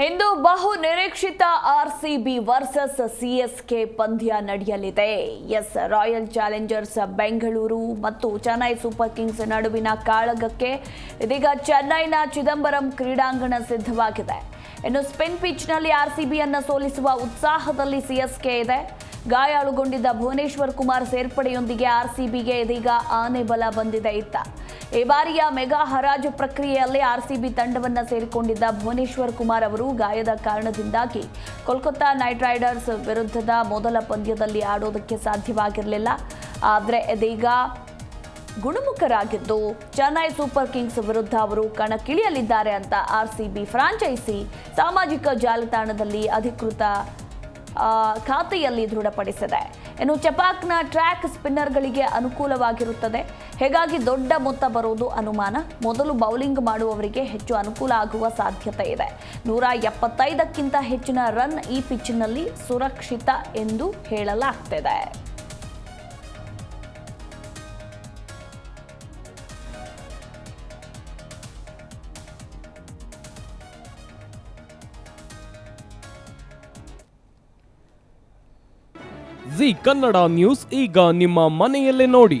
ಇಂದು ಬಹು ನಿರೀಕ್ಷಿತ RCB versus CSK ಪಂದ್ಯ ನಡೆಯಲಿದೆ. ಎಸ್, ರಾಯಲ್ ಚಾಲೆಂಜರ್ಸ್ ಬೆಂಗಳೂರು ಮತ್ತು ಚೆನ್ನೈ ಸೂಪರ್ ಕಿಂಗ್ಸ್ ನಡುವಿನ ಕಾಳಗಕ್ಕೆ ಇದೀಗ ಚೆನ್ನೈನ ಚಿದಂಬರಂ ಕ್ರೀಡಾಂಗಣ ಸಿದ್ಧವಾಗಿದೆ. ಇನ್ನು ಸ್ಪಿನ್ ಪಿಚ್ನಲ್ಲಿ ಆರ್ಸಿಬಿಯನ್ನು ಸೋಲಿಸುವ ಉತ್ಸಾಹದಲ್ಲಿ ಸಿಎಸ್ಕೆ ಇದೆ. ಗಾಯಾಳುಗೊಂಡಿದ್ದ ಭುವನೇಶ್ವರ್ ಕುಮಾರ್ ಸೇರ್ಪಡೆಯೊಂದಿಗೆ ಆರ್ಸಿಬಿಗೆ ಇದೀಗ ಆನೆ ಬಲ ಬಂದಿದೆ ಇತ್ತ. ಈ ಬಾರಿಯ ಮೆಗಾ ಹರಾಜು ಪ್ರಕ್ರಿಯೆಯಲ್ಲಿ ಆರ್ಸಿಬಿ ತಂಡವನ್ನು ಸೇರಿಕೊಂಡಿದ್ದ ಭುವನೇಶ್ವರ್ ಕುಮಾರ್ ಅವರು ಗಾಯದ ಕಾರಣದಿಂದಾಗಿ ಕೋಲ್ಕತ್ತಾ ನೈಟ್ ರೈಡರ್ಸ್ ವಿರುದ್ಧದ ಮೊದಲ ಪಂದ್ಯದಲ್ಲಿ ಆಡೋದಕ್ಕೆ ಸಾಧ್ಯವಾಗಿರಲಿಲ್ಲ. ಆದರೆ ಇದೀಗ ಗುಣಮುಖರಾಗಿದ್ದು ಚೆನ್ನೈ ಸೂಪರ್ ಕಿಂಗ್ಸ್ ವಿರುದ್ಧ ಅವರು ಕಣಕ್ಕಿಳಿಯಲಿದ್ದಾರೆ ಅಂತ ಆರ್ಸಿಬಿ ಫ್ರಾಂಚೈಸಿ ಸಾಮಾಜಿಕ ಜಾಲತಾಣದಲ್ಲಿ ಅಧಿಕೃತ ಖಾತೆಯಲ್ಲಿ ದೃಢಪಡಿಸಿದೆ. ಇನ್ನು ಚಪಾಕ್ನ ಟ್ರ್ಯಾಕ್ ಸ್ಪಿನ್ನರ್ಗಳಿಗೆ ಅನುಕೂಲವಾಗಿರುತ್ತದೆ. ಹೀಗಾಗಿ ದೊಡ್ಡ ಮೊತ್ತ ಬರುವುದು ಅನುಮಾನ. ಮೊದಲು ಬೌಲಿಂಗ್ ಮಾಡುವವರಿಗೆ ಹೆಚ್ಚು ಅನುಕೂಲ ಆಗುವ ಸಾಧ್ಯತೆ ಇದೆ. ನೂರ ಎಪ್ಪತ್ತೈದಕ್ಕಿಂತ ಹೆಚ್ಚಿನ ರನ್ ಈ ಪಿಚ್ನಲ್ಲಿ ಸುರಕ್ಷಿತ ಎಂದು ಹೇಳಲಾಗ್ತಿದೆ. ಜಿ ಕನ್ನಡ ನ್ಯೂಸ್ ಈಗ ನಿಮ್ಮ ಮನೆಯಲ್ಲೇ ನೋಡಿ.